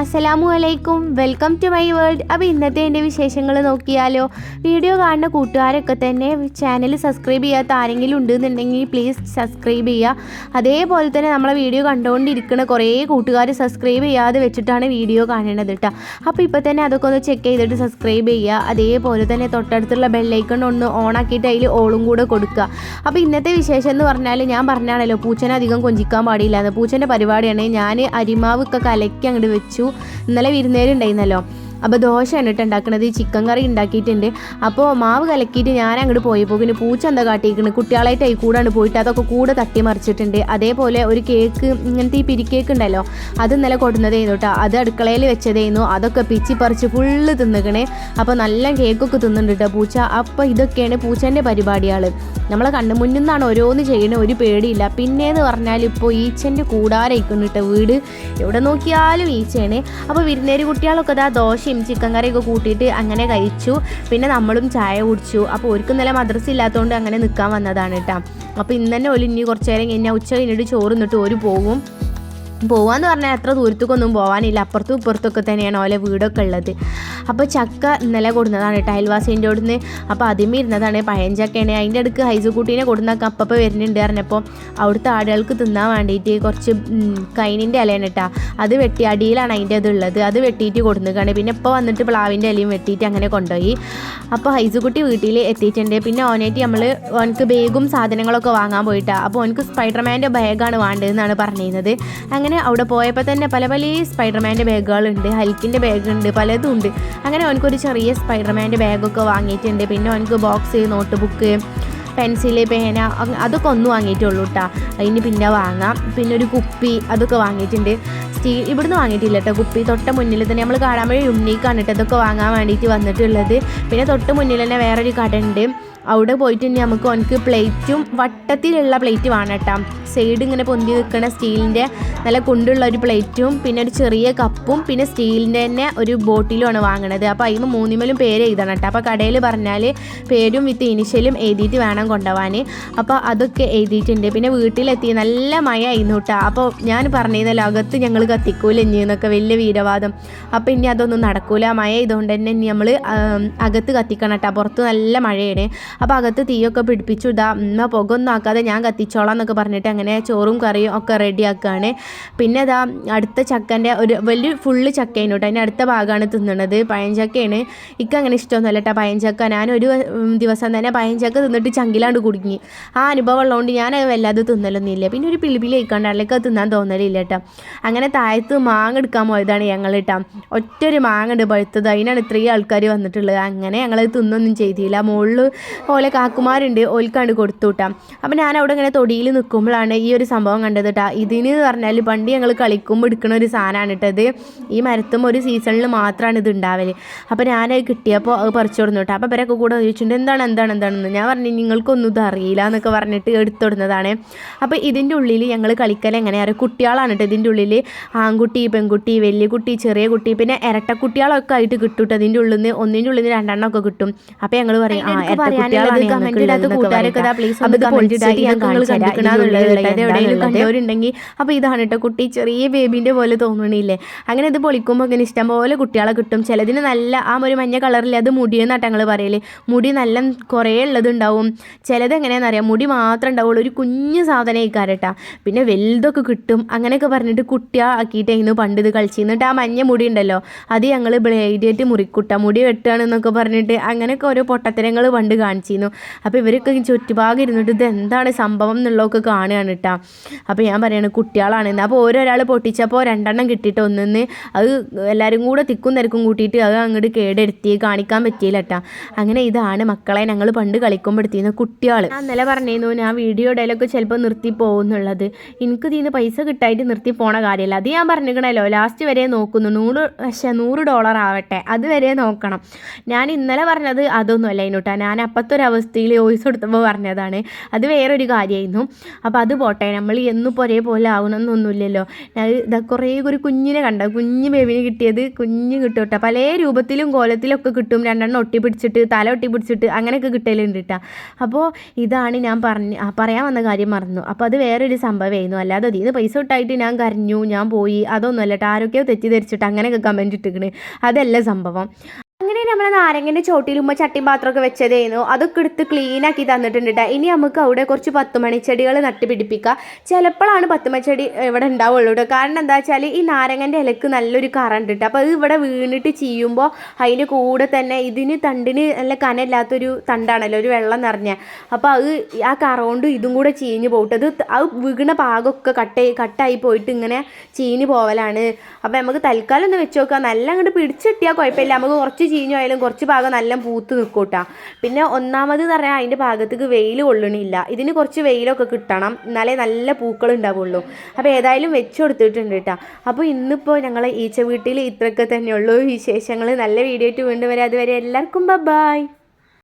അസ്സലാമു അലൈക്കും welcome to my world. അപ്പോൾ ഇന്നത്തെ എന്റെ വിശേഷങ്ങൾ നോക്കിയാലോ? വീഡിയോ കാണുന്ന കൂട്ടുകാരൊക്കെ തന്നെ ചാനൽ സബ്സ്ക്രൈബ് ചെയ്യാത്ത ആരെങ്കിലും ഉണ്ടെന്നുണ്ടെങ്കിൽ പ്ലീസ് സബ്സ്ക്രൈബ് ചെയ്യുക അതേപോലെ തന്നെ നമ്മളെ വീഡിയോ കണ്ടുകൊണ്ടിരിക്കുന്ന കുറേ കൂട്ടുകാർ സബ്സ്ക്രൈബ് ചെയ്യാതെ വെച്ചിട്ടാണ് വീഡിയോ കാണുന്നത് കേട്ടോ അപ്പോൾ ഇപ്പോൾ തന്നെ അതൊക്കെ ഒന്ന് ചെക്ക് ചെയ്തിട്ട് സബ്സ്ക്രൈബ് ചെയ്യുക അതേപോലെ തന്നെ തൊട്ടടുത്തുള്ള ബെല്ലൈക്കൺ ഒന്ന് ഓൺ ആക്കിയിട്ട് അതിൽ ഓളും കൂടെ കൊടുക്കുക അപ്പോൾ ഇന്നത്തെ വിശേഷം എന്ന് പറഞ്ഞാൽ ഞാൻ പറഞ്ഞാണല്ലോ പൂച്ചനെ അധികം കൊഞ്ചിക്കാൻ പാടില്ല പൂച്ചന്റെ പരിപാടിയാണ്. ഞാൻ അരിമാവ് ഒക്കെ കലക്കി അങ്ങോട്ട് വെച്ചു. ഇന്നലെ വിരുന്നേരുണ്ടായിരുന്നല്ലോ അപ്പോൾ ദോശയാണ് കേട്ടോ ഉണ്ടാക്കുന്നത് ചിക്കൻ കറി ഉണ്ടാക്കിയിട്ടുണ്ട്. അപ്പോൾ മാവ് കലക്കിയിട്ട് ഞാൻ അങ്ങോട്ട് പോയി പിന്നെ പൂച്ച എന്താ കാട്ടിയിരിക്കുന്നത് കുട്ടികളായിട്ട് ഈ കൂടാണ് പോയിട്ട് അതൊക്കെ കൂടെ തട്ടി മറിച്ചിട്ടുണ്ട്. അതേപോലെ ഒരു കേക്ക് ഇങ്ങനത്തെ ഈ പിരിക്കേക്ക് ഉണ്ടല്ലോ അത് ഇന്നലെ കൊടുന്നതായിരുന്നു കേട്ടോ അത് അടുക്കളയിൽ വെച്ചതായിരുന്നു അതൊക്കെ പിച്ചി പറിച്ച് ഫുള്ള് തിന്നുകണേ അപ്പോൾ നല്ല കേക്കൊക്കെ തിന്നുന്നുണ്ട് കേട്ടോ പൂച്ച. അപ്പോൾ ഇതൊക്കെയാണ് പൂച്ചേന്റെ പരിപാടികൾ നമ്മളെ കണ്ണു മുന്നിൽ നിന്നാണ് ഓരോന്ന് ചെയ്യണ ഒരു പേടിയില്ല. പിന്നേന്ന് പറഞ്ഞാൽ ഇപ്പോൾ ഈച്ചന്റെ കൂടാരയിക്കുന്നു കേട്ടോ വീട്. എവിടെ നോക്കിയാലും ഈച്ചയാണ്. അപ്പോൾ വിരുന്നേരി കുട്ടികളൊക്കെ ഇതാ ദോശയും ചിക്കൻ കറിയൊക്കെ കൂട്ടിയിട്ട് അങ്ങനെ കഴിച്ചു. പിന്നെ നമ്മളും ചായ കുടിച്ചു. അപ്പോൾ ഒരിക്കലും ഇന്നലെ മദ്രസ ഇല്ലാത്തതുകൊണ്ട് അങ്ങനെ നിൽക്കാൻ വന്നതാണ് കേട്ടോ അപ്പോൾ ഇന്ന് തന്നെ ഇനി കുറച്ച് നേരം കഴിഞ്ഞാൽ ഉച്ച കഴിഞ്ഞിട്ട് ചോറ് നിന്നിട്ട് ഒരു പോകും പോവാന്ന് പറഞ്ഞാൽ അത്ര ദൂരത്തേക്കൊന്നും പോകാനില്ല അപ്പുറത്തും ഇപ്പുറത്തൊക്കെ തന്നെയാണ് ഓലെ വീടൊക്കെ ഉള്ളത്. അപ്പോൾ ചക്ക ഇന്നലെ കൊടുന്നതാണ് കേട്ടോ അയൽവാസീന്റെ അവിടുന്ന്. അപ്പോൾ ആദ്യമേ ഇരുന്നതാണ് പഴഞ്ചക്കയാണ്. അതിന്റെ അടുക്ക് ഹൈസുകുട്ടീനെ കൊടുന്നൊക്കെ അപ്പപ്പോൾ വരുന്നുണ്ട് പറഞ്ഞപ്പോൾ അവിടുത്തെ ആടുകൾക്ക് തിന്നാൻ വേണ്ടിയിട്ട് കുറച്ച് കൈനിന്റെ ഇലയാണ് കേട്ടോ. അത് വെട്ടി അടിയിലാണ് അതിന്റെ അത് ഉള്ളത്. അത് വെട്ടിയിട്ട് കൊടുന്നേക്കാണ് പിന്നെ ഇപ്പോൾ വന്നിട്ട് പ്ലാവിന്റെ ഇലയും വെട്ടിയിട്ട് അങ്ങനെ കൊണ്ടുപോയി. അപ്പോൾ ഹൈസുകുട്ടി വീട്ടിൽ എത്തിയിട്ടുണ്ട്. പിന്നെ ഓനായിട്ട് നമ്മൾ ഓനക്ക് ബാഗും സാധനങ്ങളൊക്കെ വാങ്ങാൻ പോയിട്ടാണ് അപ്പോൾ ഓനക്ക് സ്പൈഡർമാന്റെ ബാഗാണ് വേണ്ടതെന്നാണ് പറഞ്ഞിരുന്നത്. അങ്ങനെ അവിടെ പോയപ്പോൾ തന്നെ പല പല സ്പൈഡർമാന്റെ ബാഗുകളുണ്ട് ഹൽക്കിന്റെ ബാഗുണ്ട് പലതും ഉണ്ട് അങ്ങനെ അവനക്കൊരു ചെറിയ സ്പൈഡർമാന്റെ ബാഗൊക്കെ വാങ്ങിയിട്ടുണ്ട്. പിന്നെ അവനക്ക് ബോക്സ് നോട്ട് ബുക്ക് പെൻസിൽ പേന അതൊക്കെ ഒന്നും വാങ്ങിയിട്ടുള്ളൂ കേട്ടോ അതിന് പിന്നെ വാങ്ങാം. പിന്നെ ഒരു കുപ്പി അതൊക്കെ വാങ്ങിയിട്ടുണ്ട്. സ്റ്റീൽ ഇവിടുന്ന് വാങ്ങിയിട്ടില്ല കേട്ടോ കുപ്പി. തൊട്ട മുന്നിൽ തന്നെ നമ്മൾ കാണാൻ വഴി യുണീക്കാണ് കേട്ടോ അതൊക്കെ വാങ്ങാൻ വേണ്ടിയിട്ട് വന്നിട്ടുള്ളത്. പിന്നെ തൊട്ട് മുന്നിൽ തന്നെ വേറൊരു കട ഉണ്ട്. അവിടെ പോയിട്ട് തന്നെ നമുക്ക് അവനക്ക് പ്ലേറ്റും വട്ടത്തിലുള്ള പ്ലേറ്റ് വേണം കേട്ടോ സൈഡ് ഇങ്ങനെ പൊന്തി നിൽക്കുന്ന സ്റ്റീലിന്റെ നല്ല കൊണ്ടുള്ള ഒരു പ്ലേറ്റും പിന്നെ ഒരു ചെറിയ കപ്പും പിന്നെ സ്റ്റീലിന്റെ തന്നെ ഒരു ബോട്ടിലുമാണ് വാങ്ങണത്. അപ്പോൾ അതിന് മൂന്നിമലും പേര് എഴുതണം കേട്ടോ. അപ്പോൾ കടയിൽ പറഞ്ഞാൽ പേരും വിത്ത് ഇനിഷ്യലും എഴുതിയിട്ട് വേണം കൊണ്ടുപോകാൻ അപ്പോൾ അതൊക്കെ എഴുതിയിട്ടുണ്ട്. പിന്നെ വീട്ടിലെത്തി നല്ല മഴ ആയിരുന്നു കേട്ടോ. അപ്പോൾ ഞാൻ പറഞ്ഞിരുന്നല്ലോ അകത്ത് ഞങ്ങൾ കത്തിക്കൂല ഇനി എന്നൊക്കെ വലിയ വീരവാദം. അപ്പോൾ ഇനി അതൊന്നും നടക്കൂല. മഴ ഇതുകൊണ്ട് തന്നെ ഇനി നമ്മൾ അകത്ത് കത്തിക്കണം കേട്ടോ. പുറത്ത് നല്ല മഴയാണ്. അപ്പോൾ അകത്ത് തീയൊക്കെ പിടിപ്പിച്ചു. ഇതാ ഉമ്മ ഒന്നും ആക്കാതെ ഞാൻ കത്തിച്ചോളാം എന്നൊക്കെ പറഞ്ഞിട്ട് അങ്ങനെ ചോറും കറിയും ഒക്കെ റെഡിയാക്കുകയാണ് പിന്നെ ഇതാ അടുത്ത ചക്കന്റെ ഒരു വലിയ ഫുള്ള് ചക്കയാണ് കേട്ടോ. അതിന്റെ അടുത്ത ഭാഗമാണ് തിന്നണത്. പഴഞ്ചക്കയാണ് ഇക്ക അങ്ങനെ ഇഷ്ടമൊന്നുമല്ല കേട്ടോ പഴഞ്ചക്ക ഞാനൊരു ദിവസം തന്നെ പഴഞ്ചക്ക തിന്നിട്ട് ചങ്കിലാണ്ട് കുടുങ്ങി. ആ അനുഭവം ഉള്ളതുകൊണ്ട് ഞാൻ അത് വല്ലാതെ തിന്നലൊന്നുമില്ല. പിന്നെ ഒരു പിളിപിളി കഴിക്കാണ്ട് അതിലേക്ക് അത് തിന്നാൻ തോന്നലില്ല കേട്ടോ. അങ്ങനെ താഴത്ത് മാങ്ങ എടുക്കാൻ പോയതാണ് ഞങ്ങൾ കേട്ടോ. ഒറ്റൊരു മാങ്ങ ഉണ്ട് പഴുത്തത്. അതിനാണ് ഇത്രയും ആൾക്കാർ വന്നിട്ടുള്ളത്. അങ്ങനെ ഞങ്ങൾ തിന്നൊന്നും ചെയ്തില്ല. മുകളിൽ ഓലെ കാക്കുമാരുണ്ട്. ഓൽക്കാണ്ട് കൊടുത്തു കേട്ടോ. അപ്പം ഞാൻ അവിടെ ഇങ്ങനെ തൊടിയിൽ നിൽക്കുമ്പോഴാണ് ഈ ഒരു സംഭവം കണ്ടത് കേട്ടോ ഇതിന് പറഞ്ഞാൽ പണ്ട് ഞങ്ങൾ കളിക്കുമ്പോൾ എടുക്കുന്ന ഒരു സാധനമാണ് കേട്ടത് ഈ മരത്തും ഒരു സീസണിൽ മാത്രമാണ് ഇത് ഉണ്ടാവൽ. അപ്പോൾ ഞാനത് കിട്ടിയപ്പോൾ അത് പറിച്ചു കൊടുന്നു കേട്ടോ അപ്പോൾ ഇവരൊക്കെ കൂടെ ചോദിച്ചിട്ടുണ്ട് എന്താണ് എന്താണ് എന്താണെന്ന് ഞാൻ പറഞ്ഞു നിങ്ങൾക്കൊന്നും ഇത് അറിയില്ല എന്നൊക്കെ പറഞ്ഞിട്ട് എടുത്തുകൊടുന്നതാണ് അപ്പോൾ ഇതിന്റെ ഉള്ളിൽ ഞങ്ങൾ കളിക്കൽ എങ്ങനെയാണ് കുട്ടികളാണ് കേട്ടോ ഇതിന്റെ ഉള്ളിൽ ആൺകുട്ടി പെൺകുട്ടി വലിയ കുട്ടി ചെറിയ കുട്ടി പിന്നെ ഇരട്ടക്കുട്ടികളൊക്കെ ആയിട്ട് കിട്ടും കേട്ടോ അതിന്റെ ഉള്ളിൽ നിന്ന് ഒന്നിന്റെ ഉള്ളിൽ നിന്ന് രണ്ടെണ്ണം ഒക്കെ കിട്ടും. അപ്പോൾ ഞങ്ങൾ പറയും ആ ഇരട്ടക്കുട്ടികളാണ് ഞങ്ങൾ ഇടാത്ത അത് എവിടെയെങ്കിലും കണ്ടവരുണ്ടെങ്കിൽ അപ്പോൾ ഇതാണ് കേട്ടോ കുട്ടി ചെറിയ ബേബീന്റെ പോലെ തോന്നണില്ലേ? അങ്ങനെ ഇത് പൊളിക്കുമ്പോൾ അങ്ങനെ ഇഷ്ടം പോലെ കുട്ടികളെ കിട്ടും. ചിലതിന് നല്ല ആ ഒരു മഞ്ഞ കളറിൽ അത് മുടി ഞങ്ങൾ പറയൽ. മുടി നല്ല കുറേ ഉള്ളതുണ്ടാവും. ചിലത് എങ്ങനെയാണെന്ന് അറിയാം മുടി മാത്രം ഉണ്ടാവുള്ളൂ. ഒരു കുഞ്ഞു സാധനം ഇക്കാരട്ടാ പിന്നെ വലുതൊക്കെ കിട്ടും. അങ്ങനെയൊക്കെ പറഞ്ഞിട്ട് കുട്ടിയാക്കിയിട്ടായിരുന്നു പണ്ട് ഇത് കളിച്ചു. എന്നിട്ട് ആ മഞ്ഞ മുടി ഉണ്ടല്ലോ അത് ഞങ്ങൾ ബ്ലേഡായിട്ട് മുറിക്കുട്ട. മുടി വെട്ടുകയാണെന്നൊക്കെ പറഞ്ഞിട്ട് അങ്ങനെയൊക്കെ ഓരോ പൊട്ടത്തരങ്ങൾ പണ്ട് കാണിച്ചിരുന്നു. അപ്പോൾ ഇവരൊക്കെ ചുറ്റുഭാഗം ഇരുന്നിട്ട് ഇത് എന്താണ് സംഭവം എന്നുള്ളതൊക്കെ കാണുകയാണ്. കേട്ടോ അപ്പോൾ ഞാൻ പറയുന്നത് കുട്ടികളാണെന്ന്. അപ്പോൾ ഓരോരാൾ പൊട്ടിച്ചപ്പോൾ രണ്ടെണ്ണം കിട്ടിയിട്ട് ഒന്നിന്ന് അത് എല്ലാവരും കൂടെ തിക്കും തിരക്കും കൂട്ടിയിട്ട് അത് അങ്ങോട്ട് കേടെടുത്തി കാണിക്കാൻ പറ്റിയില്ല കേട്ടോ അങ്ങനെ ഇതാണ് മക്കളെ ഞങ്ങൾ പണ്ട് കളിക്കുമ്പോഴത്തേന്ന് കുട്ടികൾ ഇന്നലെ പറഞ്ഞിരുന്നു ഞാൻ വീഡിയോ ഇടയിലൊക്കെ ചിലപ്പോൾ നിർത്തി പോകുന്നുള്ളത്. എനിക്ക് ഇതിന് പൈസ കിട്ടായിട്ട് നിർത്തി പോണ കാര്യമല്ല അത് ഞാൻ പറഞ്ഞിരിക്കണല്ലോ ലാസ്റ്റ് വരെ നോക്കുന്നു. നൂറ് പക്ഷേ നൂറ് ഡോളർ ആവട്ടെ. അതുവരെ നോക്കണം. ഞാൻ ഇന്നലെ പറഞ്ഞത് അതൊന്നുമല്ല ഇനോട്ടാ ഞാൻ അപ്പത്തൊരവസ്ഥയിൽ വോയിസ് കൊടുത്തപ്പോൾ പറഞ്ഞതാണ്. അത് വേറൊരു കാര്യമായിരുന്നു അപ്പോൾ അത് പോട്ടെ നമ്മൾ എന്നും ഒരേപോലെ ആവണമെന്നൊന്നുമില്ലല്ലോ ഞാൻ ഇതാ കുറേ ഒരു കുഞ്ഞിനെ കണ്ട? കുഞ്ഞ് ബേബിനെ കിട്ടിയത് കുഞ്ഞ് കിട്ടും കേട്ടോ പല രൂപത്തിലും കോലത്തിലൊക്കെ കിട്ടും. രണ്ടെണ്ണം ഒട്ടി പിടിച്ചിട്ട് തല ഒട്ടി പിടിച്ചിട്ട് അങ്ങനെയൊക്കെ കിട്ടലുണ്ട് കേട്ടോ അപ്പോൾ ഇതാണ് ഞാൻ പറഞ്ഞ് പറയാൻ വന്ന കാര്യം മറന്നു. അപ്പോൾ അത് വേറൊരു സംഭവമായിരുന്നു. അല്ലാതെ അതിൽ നിന്ന് പൈസ ഇട്ടായിട്ട് ഞാൻ കരഞ്ഞു ഞാൻ പോയി അതൊന്നും അല്ല കേട്ടോ ആരൊക്കെയോ തെറ്റിദ്ധരിച്ചിട്ട് അങ്ങനെയൊക്കെ കമന്റ് ഇട്ടിക്കണ്. അതല്ല സംഭവം. അങ്ങനെ നമ്മൾ നാരങ്ങന്റെ ചോട്ടിൽ ഉമ്മ ചട്ടിയും പാത്രമൊക്കെ വെച്ചതായിരുന്നു അതൊക്കെ എടുത്ത് ക്ലീൻ ആക്കി തന്നിട്ടുണ്ട് കേട്ടോ ഇനി നമുക്ക് അവിടെ കുറച്ച് പത്തുമണിച്ചെടികൾ നട്ട് പിടിപ്പിക്കുക ചിലപ്പോഴാണ് പത്തുമണിച്ചെടി ഇവിടെ ഉണ്ടാവുള്ളൂ കേട്ടോ കാരണം എന്താ വെച്ചാൽ ഈ നാരങ്ങന്റെ ഇലക്ക് നല്ലൊരു കറണ്ട് ഇട്ട് അപ്പോൾ അത് ഇവിടെ വീണിട്ട് ചെയ്യുമ്പോൾ അതിന്റെ കൂടെ തന്നെ ഇതിന് തണ്ടിന് നല്ല കനമില്ലാത്തൊരു തണ്ടാണല്ലോ ഒരു വെള്ളം നിറഞ്ഞ. അപ്പോൾ അത് ആ കറ കൊണ്ട് ഇതും കൂടെ ചീഞ്ഞ് പോയിട്ട് അത് ആ വീണ പാകമൊക്കെ കട്ടായി കട്ടായി പോയിട്ട് ഇങ്ങനെ ചീഞ്ഞ് പോവലാണ്. അപ്പോൾ നമുക്ക് തൽക്കാലം ഒന്ന് വെച്ച് നോക്കാം. നല്ല അങ്ങോട്ട് പിടിച്ചിട്ടിയാൽ കുഴപ്പമില്ല. നമുക്ക് കുറച്ച് ചീഞ്ഞു ആയാലും കുറച്ച് ഭാഗം നല്ല പൂത്ത് നിൽക്കൂട്ടാ പിന്നെ ഒന്നാമത് എന്ന് പറഞ്ഞാൽ അതിന്റെ ഭാഗത്തേക്ക് വെയിൽ കൊള്ളണില്ല. ഇതിന് കുറച്ച് വെയിലൊക്കെ കിട്ടണം. എന്നാലേ നല്ല പൂക്കൾ ഉണ്ടാവുള്ളൂ. അപ്പോൾ ഏതായാലും വെച്ച് കൊടുത്തിട്ടുണ്ട് കേട്ടോ അപ്പോൾ ഇന്നിപ്പോൾ ഞങ്ങൾ ഈച്ച വീട്ടിൽ ഇത്രയൊക്കെ തന്നെയുള്ളൂ. വിശേഷങ്ങൾ നല്ല വീഡിയോ ആയിട്ട് വീണ്ടും വരാം. അതുവരെ എല്ലാവർക്കും ബൈ